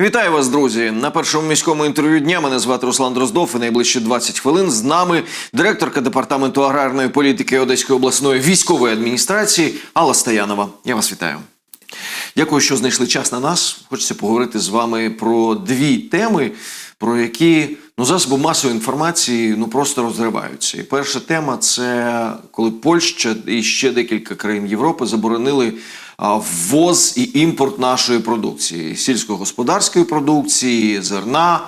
Вітаю вас, друзі! На першому міському інтерв'ю дня мене звати Руслан Дроздов. І найближчі 20 хвилин з нами директорка департаменту аграрної політики Одеської обласної військової адміністрації Алла Стоянова. Я вас вітаю. Дякую, що знайшли час на нас. Хочеться поговорити з вами про дві теми, про які ну, засоби масової інформації ну просто розриваються. І перша тема це коли Польща і ще декілька країн Європи заборонили ввоз і імпорт нашої продукції, сільськогосподарської продукції, зерна.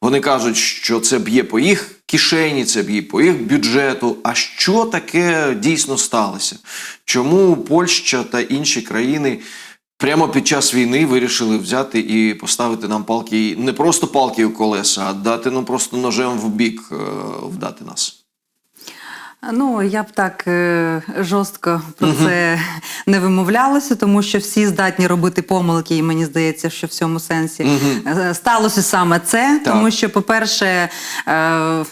Вони кажуть, що це б'є по їх кишені, це б'є по їх бюджету. А що таке дійсно сталося? Чому Польща та інші країни прямо під час війни вирішили взяти і поставити нам палки, не просто палки у колеса, а дати ну просто ножем в бік е, вдати нас? Ну, я б так е, жорстко про це не вимовлялася, тому що всі здатні робити помилки, і мені здається, що в цьому сенсі е, сталося саме це. Так. Тому що, по-перше, е,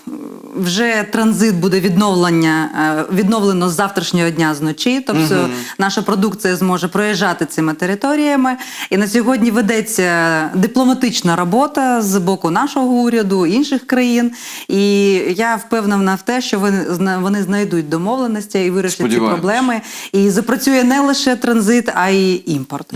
вже транзит буде відновлення, відновлено з завтрашнього дня зночі. Тобто наша продукція зможе проїжджати цими територіями. І на сьогодні ведеться дипломатична робота з боку нашого уряду, інших країн. І я впевнена в те, що вони, зна- вони знайдуть домовленості і вирішать ці проблеми. І запрацює не лише транзит, а й імпорт.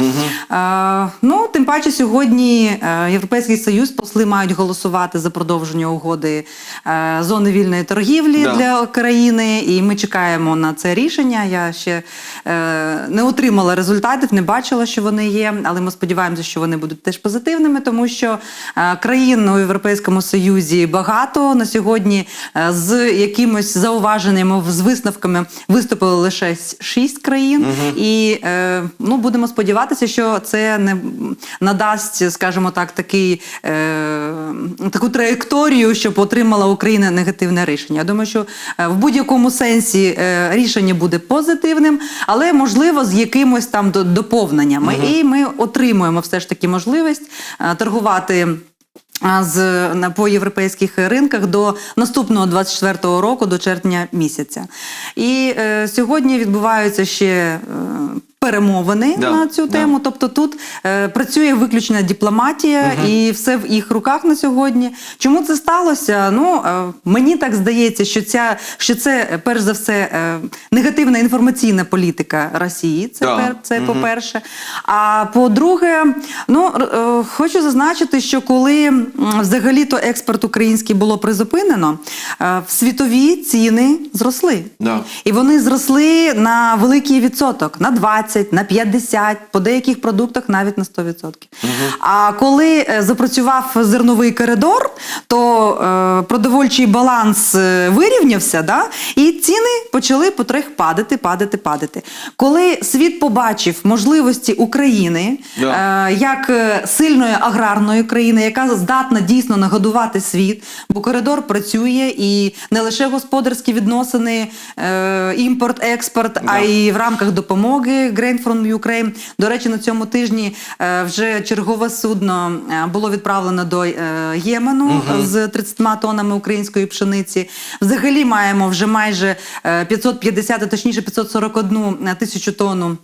Е, ну, тим паче, сьогодні е, Європейський Союз посли мають голосувати за продовження угоди е, зони вільної торгівлі Да. для України, і ми чекаємо на це рішення. Я ще е, не отримала результатів, не бачила, що вони є, але ми сподіваємося, що вони будуть теж позитивними, тому що е, країн у Європейському Союзі багато на сьогодні е, з якимось зауваженнями, з висновками виступили лише шість країн, і е, ну будемо сподіватися, що це не надасть, скажімо так, такий е, таку траєкторію, щоб отримала Україна негативне рішення. Я думаю, що е, в будь-якому сенсі е, рішення буде позитивним, але можливо з якимось там до- доповненнями. І ми отримуємо все ж таки можливість е, торгувати. З по європейських ринках до наступного 24-го року, до червня місяця. І е, сьогодні відбуваються ще е, перемовини Да, на цю да. тему. Тобто тут е, працює виключна дипломатія, і все в їх руках на сьогодні. Чому це сталося? Ну е, мені так здається, що ця що це е, перш за все е, негативна інформаційна політика Росії. Це Да. пер, це по-перше. А по-друге, ну е, хочу зазначити, що коли взагалі-то експорт український було призупинено, е, в світові ціни зросли. Да. І вони зросли на великий відсоток, на 20, на 50, по деяких продуктах навіть на 100%. А коли е, запрацював зерновий коридор, то е, продовольчий баланс е, вирівнявся, да? і ціни почали потрохи падати, падати, падати. Коли світ побачив можливості України Да. е, як е, сильної аграрної країни, яка здатна дійсно нагодувати світ, бо коридор працює і не лише господарські відносини, е, імпорт, експорт, а й в рамках допомоги Grain from Ukraine. До речі, на цьому тижні е, вже чергове судно е, було відправлено до е, Ємену з 30 тоннами української пшениці. Взагалі маємо вже майже е, 550, а точніше 541 тисячу тонн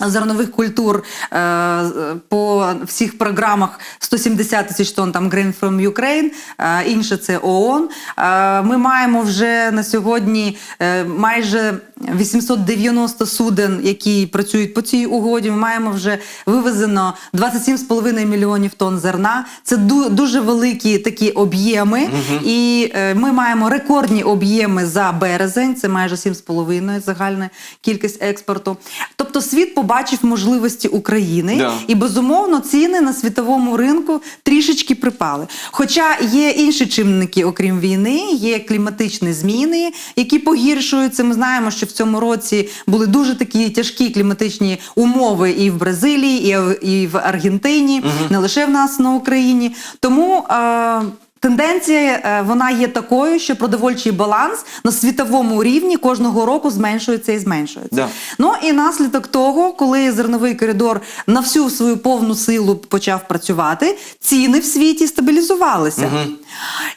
Зернових культур е, по всіх програмах 170 тисяч тонн там Grain from Ukraine, е, інше це ООН. Е, ми маємо вже на сьогодні е, майже 890 суден, які працюють по цій угоді. Ми маємо вже вивезено 27,5 мільйонів тонн зерна. Це ду- дуже великі такі об'єми, і е, ми маємо рекордні об'єми за березень. Це майже 7,5 загальна кількість експорту. Тобто світ побачив можливості України, Да. і безумовно ціни на світовому ринку трішечки припали. Хоча є інші чинники, окрім війни, є кліматичні зміни, які погіршуються. Ми знаємо, що в цьому році були дуже такі тяжкі кліматичні умови і в Бразилії, і в, Аргентині, не лише в нас на Україні. Тому. Е- Тенденція е, вона є такою, що продовольчий баланс на світовому рівні кожного року зменшується і зменшується. Да. Ну і наслідок того, коли зерновий коридор на всю свою повну силу почав працювати, ціни в світі стабілізувалися.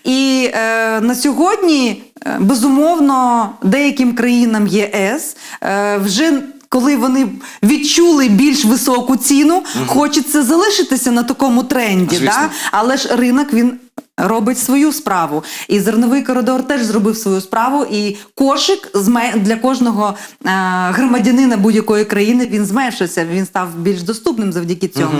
І е, на сьогодні, е, безумовно, деяким країнам ЄС е, вже коли вони відчули більш високу ціну, хочеться залишитися на такому тренді. Да? Але ж ринок він. Робить свою справу, і зерновий коридор теж зробив свою справу. І кошик для кожного е, громадянина будь-якої країни він зменшився. Він став більш доступним завдяки цьому.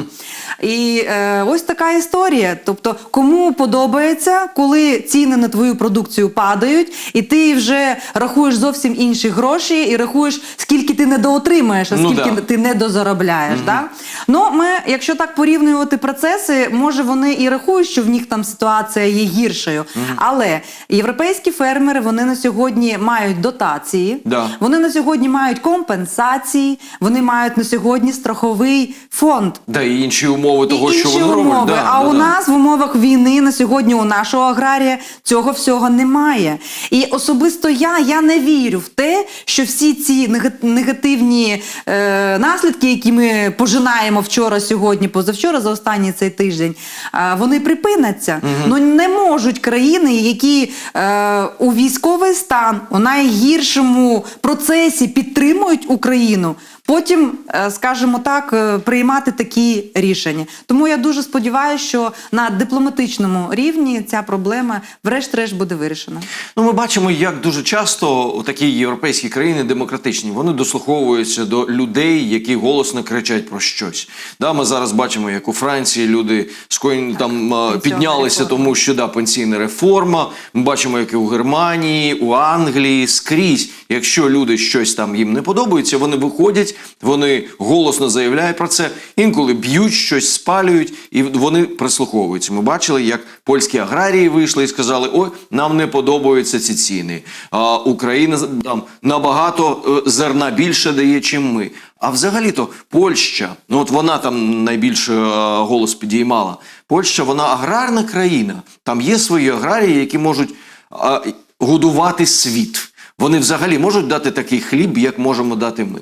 І е, ось така історія. Тобто, кому подобається, коли ціни на твою продукцію падають, і ти вже рахуєш зовсім інші гроші, і рахуєш, скільки ти недоотримаєш, а Ну скільки да. ти недозаробляєш. Да? Ну, ми, якщо так порівнювати процеси, може вони і рахують, що в них там ситуація є гіршою. Але європейські фермери вони на сьогодні мають дотації, Да. вони на сьогодні мають компенсації, вони мають на сьогодні страховий фонд. Да, і інші умови того, і що інші вони умови. роблять. Да, а да, у да. нас в умовах війни на сьогодні у нашого аграрія цього всього немає. І особисто я, я не вірю в те, що всі ці негативні е, наслідки, які ми пожинаємо вчора, сьогодні, позавчора, за останній цей тиждень, е, вони припиняться. Ну не можуть країни, які е, у військовий стан у найгіршому процесі підтримують Україну. Потім, е, скажімо так, е, приймати такі рішення. Тому я дуже сподіваюся, що на дипломатичному рівні ця проблема врешті-решт буде вирішена. Ну, ми бачимо, як дуже часто такі європейські країни демократичні, вони дослуховуються до людей, які голосно кричать про щось. Да, ми зараз бачимо, як у Франції люди скоєн там піднялися, реформа. тому що да, пенсійна реформа. Ми бачимо, як і у Германії, у Англії скрізь. Якщо люди щось там їм не подобається, вони виходять, вони голосно заявляють про це. Інколи б'ють щось, спалюють, і вони прислуховуються. Ми бачили, як польські аграрії вийшли і сказали: ой, нам не подобаються ці ціни. А Україна там набагато е, зерна більше дає, чим ми. А взагалі-то Польща, ну от вона там найбільше е, голос підіймала. Польща, вона аграрна країна. Там є свої аграрії, які можуть а, годувати світ. Вони взагалі можуть дати такий хліб, як можемо дати ми.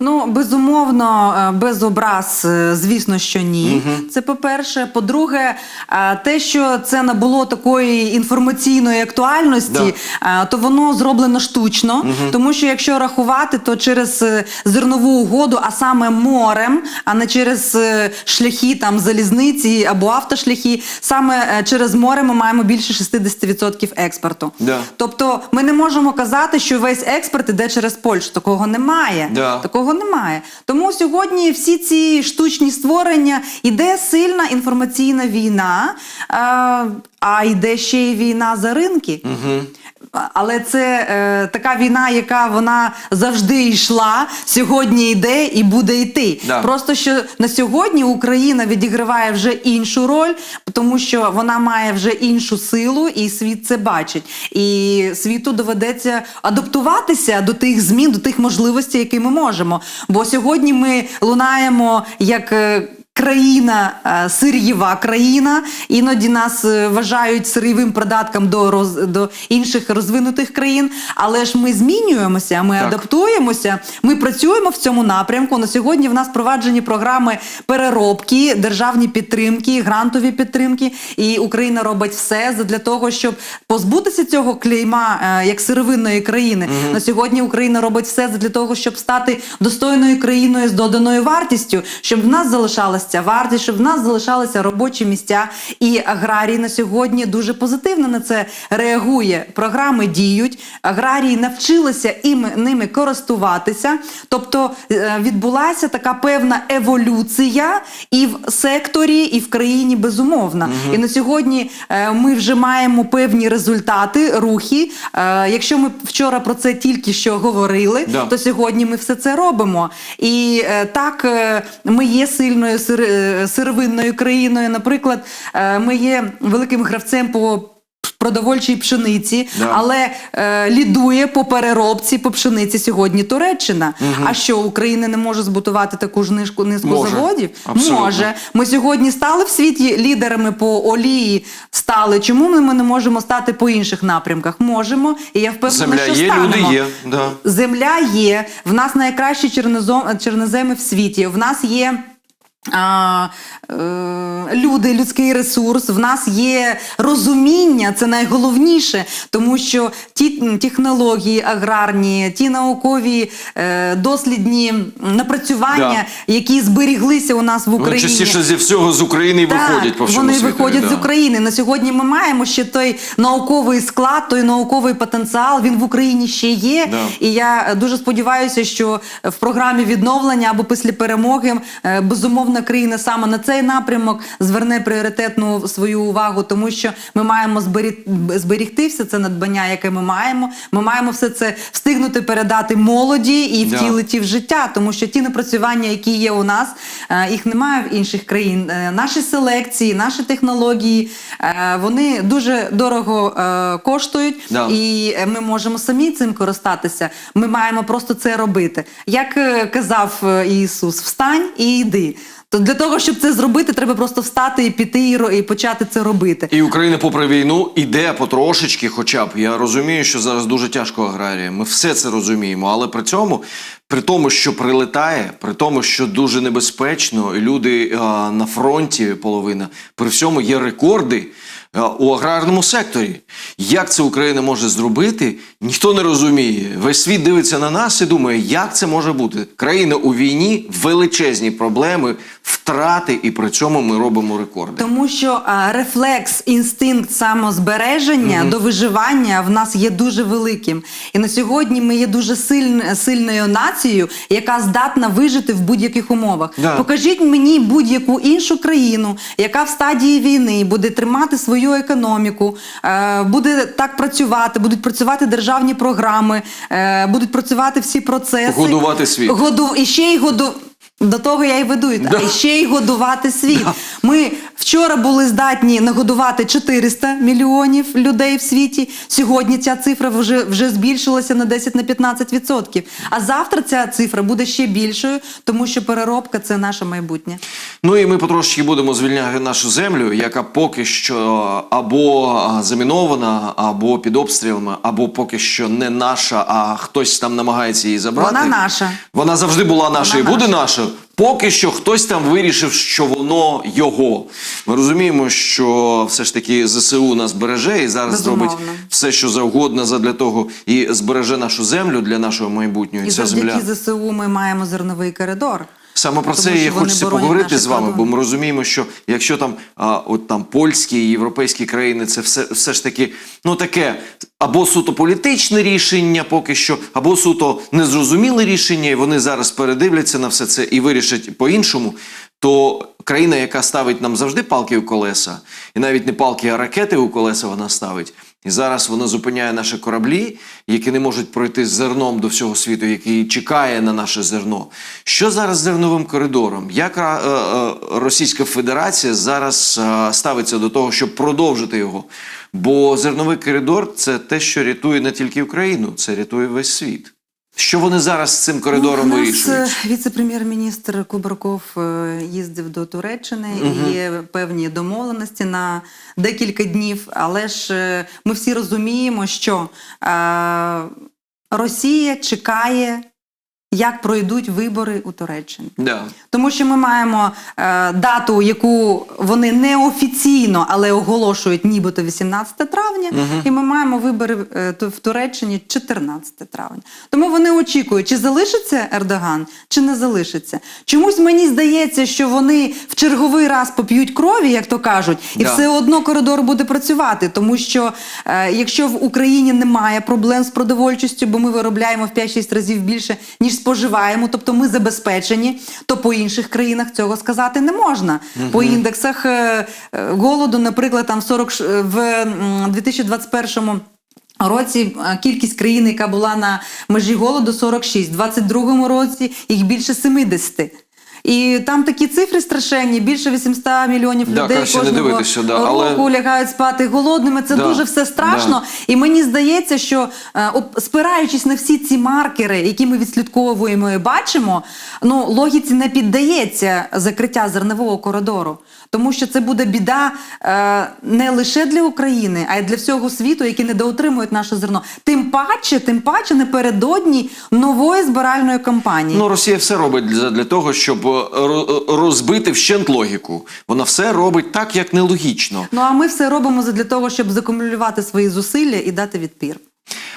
Ну, безумовно, е, без образ, е, звісно, що ні. Це по-перше. По-друге, е, те, що це набуло такої інформаційної актуальності, е, то воно зроблено штучно. Тому що якщо рахувати, то через зернову угоду, а саме морем, а не через шляхи там залізниці або автошляхи, саме через море ми маємо більше 60% експорту. Да. Тобто ми не можемо казати, що весь експорт іде через Польщу. Такого немає. Да. Такого немає. Тому сьогодні всі ці штучні створення іде сильна інформаційна війна, а, а йде ще й війна за ринки. Угу. Але це е, така війна, яка вона завжди йшла, сьогодні йде і буде йти. Да. Просто що на сьогодні Україна відіграває вже іншу роль, тому що вона має вже іншу силу, і світ це бачить. І світу доведеться адаптуватися до тих змін, до тих можливостей, які ми можемо. Бо сьогодні ми лунаємо як. Країна е, сир'єва країна, іноді нас е, вважають сир'євим придатком до роз, до інших розвинутих країн. Але ж ми змінюємося, ми Так. адаптуємося. Ми працюємо в цьому напрямку. На сьогодні в нас впроваджені програми переробки, державні підтримки, грантові підтримки. І Україна робить все для того, щоб позбутися цього клейма е, як сировинної країни. На сьогодні Україна робить все для того, щоб стати достойною країною з доданою вартістю, щоб в нас залишалася ця вартість, щоб в нас залишалися робочі місця. І аграрій на сьогодні дуже позитивно на це реагує. Програми діють, аграрії навчилися іми, ними користуватися. Тобто е, відбулася така певна еволюція і в секторі, і в країні безумовно. І на сьогодні е, ми вже маємо певні результати, рухи. Е, Якщо ми вчора про це тільки що говорили, Да. то сьогодні ми все це робимо. І так ми є сильною сировинною країною. Наприклад, е, ми є великим гравцем по продовольчій пшениці, Да. але е, лідує по переробці по пшениці сьогодні Туреччина. А що Україна не може збутувати таку ж низку, низку Може. заводів? Абсолютно. Може. Ми сьогодні стали в світі лідерами по олії. Стали. Чому ми не можемо стати по інших напрямках? Можемо, і я впевнена, Земля що є, станемо. люди є. Да. Земля є, в нас найкращі чернозем, черноземи в світі. В нас є. А, е, люди, людський ресурс, в нас є розуміння, це найголовніше, тому що ті технології аграрні, ті наукові е, дослідні напрацювання, які зберіглися у нас в Вони Україні. частіше зі всього з України і виходять по всьому вони світу. виходять з України. На сьогодні ми маємо ще той науковий склад, той науковий потенціал. Він в Україні ще є. Да. І я дуже сподіваюся, що в програмі відновлення або після перемоги е, безумовно країна саме на цей напрямок зверне пріоритетну свою увагу, тому що ми маємо збері- зберігти все це надбання, яке ми маємо. Ми маємо все це встигнути передати молоді і втілити в життя, тому що ті напрацювання, які є у нас, е, їх немає в інших країн. Е, Наші селекції, наші технології, е, вони дуже дорого коштують, Да. і ми можемо самі цим користатися. Ми маємо просто це робити. Як казав Ісус, встань і йди. То для того, щоб це зробити, треба просто встати і піти і, і почати це робити. І Україна, попри війну, іде потрошечки, хоча б. Я розумію, що зараз дуже тяжко аграрія. Ми все це розуміємо. Але при цьому, при тому, що прилетає, при тому, що дуже небезпечно, люди а, на фронті половина, при всьому є рекорди. А, У аграрному секторі. Як це Україна може зробити, ніхто не розуміє. Весь світ дивиться на нас і думає, як це може бути. Країна у війні, величезні проблеми, втрати, і при цьому ми робимо рекорди. Тому що а, рефлекс, інстинкт самозбереження до виживання в нас є дуже великим. І на сьогодні ми є дуже сильн, сильною нацією, яка здатна вижити в будь-яких умовах. Да. Покажіть мені будь-яку іншу країну, яка в стадії війни буде тримати свою економіку, е, буде так працювати, будуть працювати державні програми, е, будуть працювати всі процеси. Годувати світ. Году... І ще й году... До того я й веду. Да. І ще й годувати світ. Ми вчора були здатні нагодувати 400 мільйонів людей в світі. Сьогодні ця цифра вже, вже збільшилася на 10 на 15 відсотків. А завтра ця цифра буде ще більшою, тому що переробка це наше майбутнє. Ну і ми потрошки будемо звільняти нашу землю, яка поки що або замінована, або під обстрілами, або поки що не наша, а хтось там намагається її забрати. Вона наша. Вона завжди була наша Вона і буде наша. Поки що хтось там вирішив, що воно його. Ми розуміємо, що все ж таки ЗСУ нас береже і зараз Безумовно. зробить все, що завгодно задля того, і збереже нашу землю для нашого майбутнього. І ця завдяки земля. ЗСУ ми маємо зерновий коридор. Саме про Тому це вони хочеться поговорити з вами, бо ми розуміємо, що якщо там а, от там польські і європейські країни, це все, все ж таки ну таке або суто політичне рішення, поки що, або суто незрозуміле рішення, і вони зараз передивляться на все це і вирішать по-іншому. То країна, яка ставить нам завжди палки у колеса, і навіть не палки, а ракети у колеса вона ставить. І зараз вона зупиняє наші кораблі, які не можуть пройти з зерном до всього світу, який чекає на наше зерно. Що зараз з зерновим коридором? Як е, е, Російська Федерація зараз е, ставиться до того, щоб продовжити його? Бо зерновий коридор це те, що рятує не тільки Україну, це рятує весь світ. Що вони зараз з цим коридором Ну, у нас, вирішують? е, Віце-прем'єр-міністр Кубраков е, їздив до Туреччини і є певні домовленості на декілька днів. Але ж е, ми всі розуміємо, що е, Росія чекає, як пройдуть вибори у Туреччині. Да. Тому що ми маємо е, дату, яку вони неофіційно, але оголошують нібито 18 травня, і ми маємо вибори е, в Туреччині 14 травня. Тому вони очікують, чи залишиться Ердоган, чи не залишиться. Чомусь мені здається, що вони в черговий раз поп'ють крові, як то кажуть, і Да. все одно коридор буде працювати. Тому що е, якщо в Україні немає проблем з продовольчістю, бо ми виробляємо в 5-6 разів більше, ніж споживаємо, тобто ми забезпечені, то по інших країнах цього сказати не можна. По індексах е, е, голоду, наприклад, там 40 е, в м, 2021 Році е, кількість країн, яка була на межі голоду, 46. В 22-му році їх більше 70. І там такі цифри страшенні, більше 800 мільйонів Да, людей краще не кожного дивитися, да, але- року лягають спати голодними. Це Да, дуже все страшно. І мені здається, що е, оп- спираючись на всі ці маркери, які ми відслідковуємо і бачимо, ну логіці не піддається закриття зернового коридору. Тому що це буде біда е, не лише для України, а й для всього світу, які недоотримують наше зерно. Тим паче, тим паче напередодні нової збиральної кампанії. Ну, Росія все робить для, для того, щоб е, ро- розбити вщент логіку. Вона все робить так, як нелогічно. Ну а ми все робимо для того, щоб закумулювати свої зусилля і дати відпір.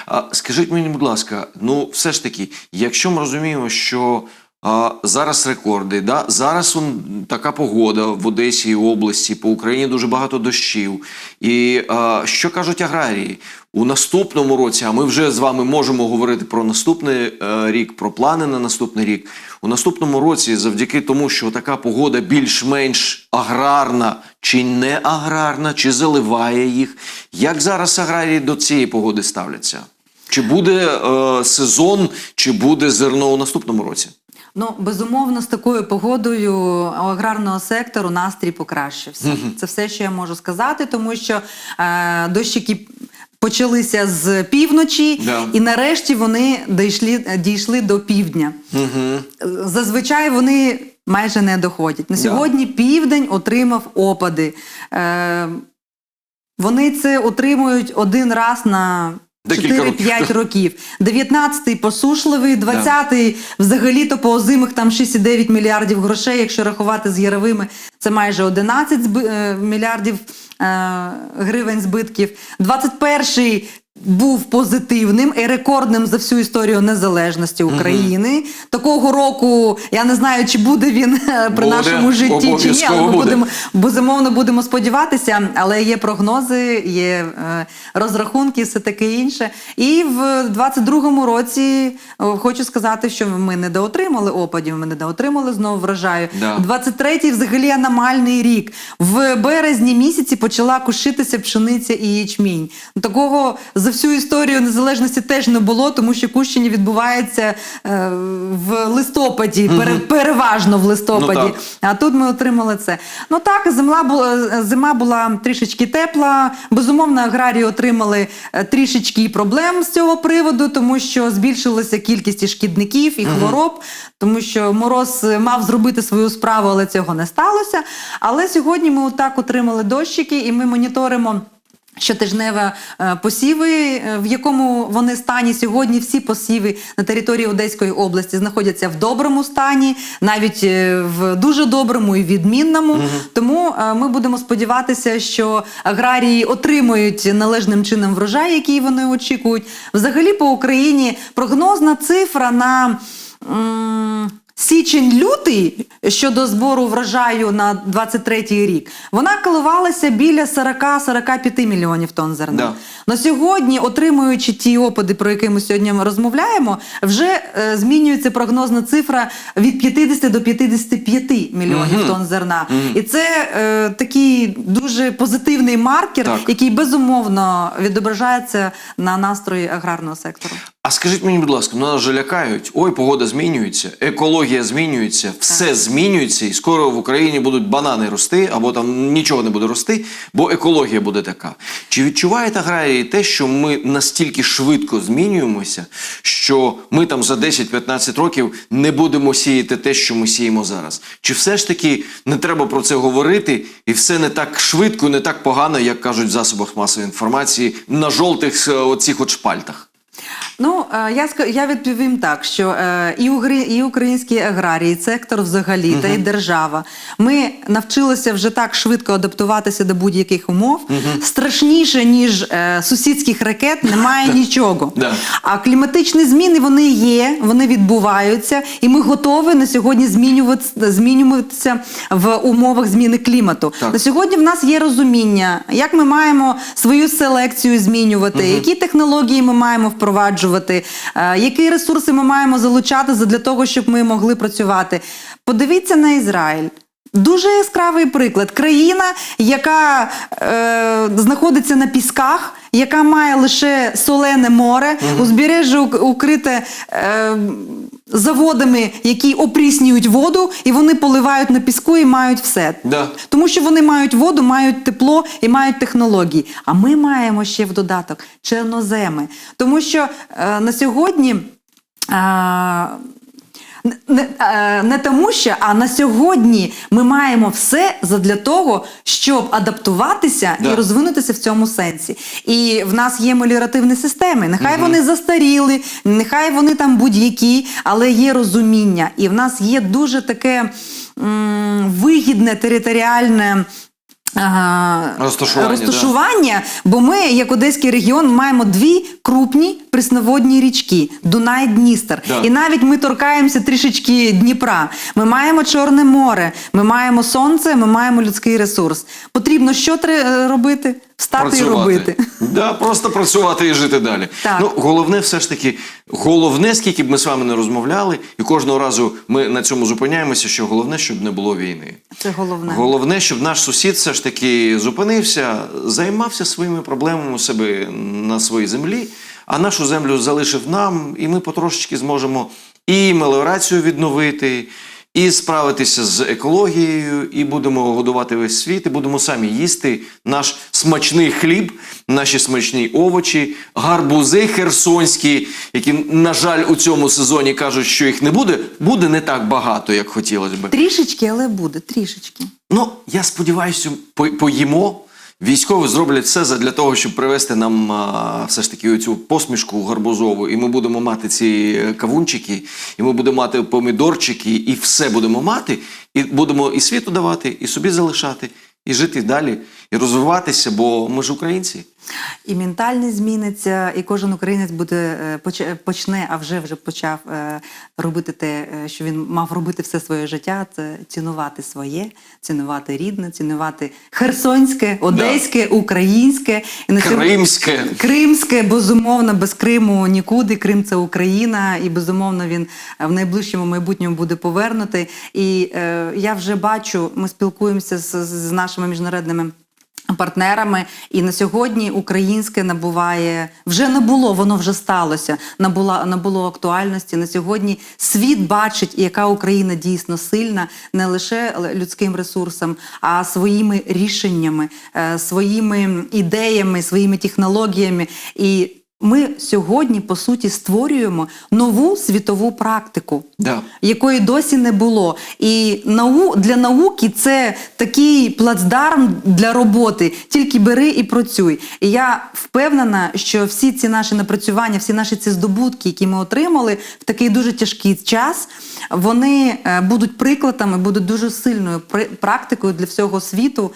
А скажіть мені, будь ласка, ну все ж таки, якщо ми розуміємо, що а, зараз рекорди, да? зараз он, така погода в Одесі і області, по Україні дуже багато дощів. І а, що кажуть аграрії? У наступному році, а ми вже з вами можемо говорити про наступний е, рік, про плани на наступний рік. У наступному році, завдяки тому, що така погода більш-менш аграрна, чи не аграрна, чи заливає їх. Як зараз аграрії до цієї погоди ставляться? Чи буде е, сезон, чи буде зерно у наступному році? Ну, безумовно, з такою погодою у аграрного сектору настрій покращився. Це все, що я можу сказати, тому що е, дощики почалися з півночі, Да. і нарешті вони дійшли, дійшли до півдня. Угу. Зазвичай вони майже не доходять. На сьогодні південь отримав опади. Е, вони це отримують один раз на. Декілька 4-5 років. 19-й посушливий, 20-й взагалі-то по озимих там 6,9 мільярдів грошей, якщо рахувати з яровими, це майже 11 зби- е, мільярдів е, гривень збитків. 21-й був позитивним і рекордним за всю історію незалежності України. Такого року я не знаю, чи буде він е, при Буде, нашому житті чи ні, але ми буде. будемо безумовно будемо сподіватися, але є прогнози, є е, розрахунки, все таке інше. І в 22-му році хочу сказати, що ми недоотримали опадів, ми недоотримали знову врожаю. Да. 23-й взагалі аномальний рік. В березні місяці почала кушитися пшениця і ячмінь. Такого за всю історію незалежності теж не було, тому що кущення відбувається е, в листопаді, пере- переважно в листопаді. Ну. А тут ми отримали це. Ну так, земля була зима була трішечки тепла. Безумовно, аграрії отримали е, трішечки проблем з цього приводу, тому що збільшилася кількість і шкідників і хвороб, тому що мороз е, мав зробити свою справу, але цього не сталося. Але сьогодні ми отак отримали дощики, і ми моніторимо. Щотижневе е, посіви, е, в якому вони стані сьогодні всі посіви на території Одеської області знаходяться в доброму стані, навіть е, в дуже доброму і відмінному. Тому е, ми будемо сподіватися, що аграрії отримують належним чином врожай, який вони очікують. Взагалі по Україні прогнозна цифра на. Січень-лютий щодо збору врожаю на 23-й рік, вона коливалася біля 40-45 мільйонів тонн зерна. Да. На сьогодні, отримуючи ті опади, про які ми сьогодні розмовляємо, вже е, змінюється прогнозна цифра від 50 до 55 мільйонів Мгм. тонн зерна. І це е, такий дуже позитивний маркер, Так. який безумовно відображається на настрої аграрного сектору. А скажіть мені, будь ласка, ну нас же лякають. Ой, погода змінюється, екологія змінюється, все змінюється, і скоро в Україні будуть банани рости, або там нічого не буде рости, бо екологія буде така. Чи відчувають аграрії те, що ми настільки швидко змінюємося, що ми там за 10-15 років не будемо сіяти те, що ми сіємо зараз? Чи все ж таки не треба про це говорити, і все не так швидко, не так погано, як кажуть в засобах масової інформації на жовтих е, оцих от шпальтах? Ну е, я я відповім так, що е, і і українські аграрії, і сектор взагалі, та й держава. Ми навчилися вже так швидко адаптуватися до будь-яких умов. Страшніше ніж е, сусідських ракет немає нічого. Да. А кліматичні зміни вони є, вони відбуваються, і ми готові на сьогодні змінюватися, змінюватися в умовах зміни клімату. Так. На сьогодні в нас є розуміння, як ми маємо свою селекцію змінювати, які технології ми маємо впроваджувати, е, які ресурси ми маємо залучати для того, щоб ми могли працювати. Подивіться на Ізраїль. Дуже яскравий приклад. Країна, яка е, знаходиться на пісках, яка має лише солене море, узбережжя укрите е, заводами, які опріснюють воду, і вони поливають на піску і мають все. Да. Тому що вони мають воду, мають тепло і мають технології. А ми маємо ще в додаток чорноземи. Тому що е, на сьогодні. Е, Не- Не, е, не тому, що а на сьогодні ми маємо все задля того, щоб адаптуватися Да. і розвинутися в цьому сенсі. І в нас є меліоративні системи. Нехай вони застаріли, нехай вони там будь-які, але є розуміння. І в нас є дуже таке м, вигідне територіальне. Розташування, розташування, бо ми, як Одеський регіон, маємо дві крупні прісноводні річки Дунай Дністер. Да. І навіть ми торкаємося трішечки Дніпра. Ми маємо Чорне море, ми маємо сонце, ми маємо людський ресурс. Потрібно що треба робити? Встати і робити. Да, просто працювати і жити далі. Так. Ну, головне, все ж таки, головне, скільки б ми з вами не розмовляли, і кожного разу ми на цьому зупиняємося, що головне, щоб не було війни. Це головне. Головне, щоб наш сусід все ж таки зупинився, займався своїми проблемами у себе на своїй землі, а нашу землю залишив нам, і ми потрошечки зможемо і меліорацію відновити, і справитися з екологією, і будемо годувати весь світ, і будемо самі їсти наш смачний хліб, наші смачні овочі, гарбузи херсонські, які, на жаль, у цьому сезоні кажуть, що їх не буде, буде не так багато, як хотілося би. Трішечки, але буде, трішечки. Ну, я сподіваюся, по- поїмо. Військові зроблять все для того, щоб привести нам все ж таки цю посмішку гарбузову, і ми будемо мати ці кавунчики, і ми будемо мати помідорчики, і все будемо мати, і будемо і світу давати, і собі залишати, і жити далі, і розвиватися, бо ми ж українці. І ментальність зміниться, і кожен українець буде е, почне, а вже вже почав е, робити те, е, що він мав робити все своє життя. Це цінувати своє, цінувати рідне, цінувати херсонське, одеське, українське і на Кримське. Кримське, безумовно, без Криму нікуди. Крим це Україна, і безумовно він в найближчому майбутньому буде повернутий. І е, я вже бачу, ми спілкуємося з, з нашими міжнародними. Партнерами і на сьогодні українське набуває вже не було, воно вже сталося. Набула набуло актуальності. На сьогодні світ бачить, яка Україна дійсно сильна, не лише людським ресурсом, а своїми рішеннями, е, своїми ідеями, своїми технологіями. І ми сьогодні по суті створюємо нову світову практику Да. якої досі не було. І нау, для науки це такий плацдарм для роботи. Тільки бери і працюй. І я впевнена, що всі ці наші напрацювання, всі наші ці здобутки, які ми отримали в такий дуже тяжкий час, вони е, будуть прикладами, будуть дуже сильною практикою для всього світу.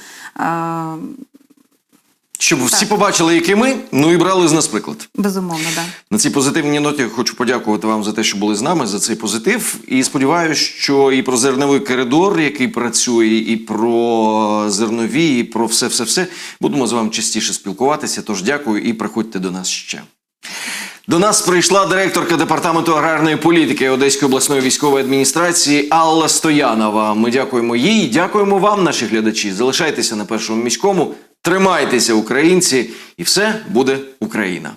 Щоб всі побачили, які ми, ну і брали з нас приклад. Безумовно, да. На цій позитивній ноті хочу подякувати вам за те, що були з нами, за цей позитив. І сподіваюся, що і про зерновий коридор, який працює, і про зернові, і про все, все, все будемо з вами частіше спілкуватися. Тож дякую і приходьте до нас ще. До нас прийшла директорка департаменту аграрної політики Одеської обласної військової адміністрації Алла Стоянова. Ми дякуємо їй, дякуємо вам, наші глядачі. Залишайтеся на першому міському, тримайтеся, українці, і все буде Україна.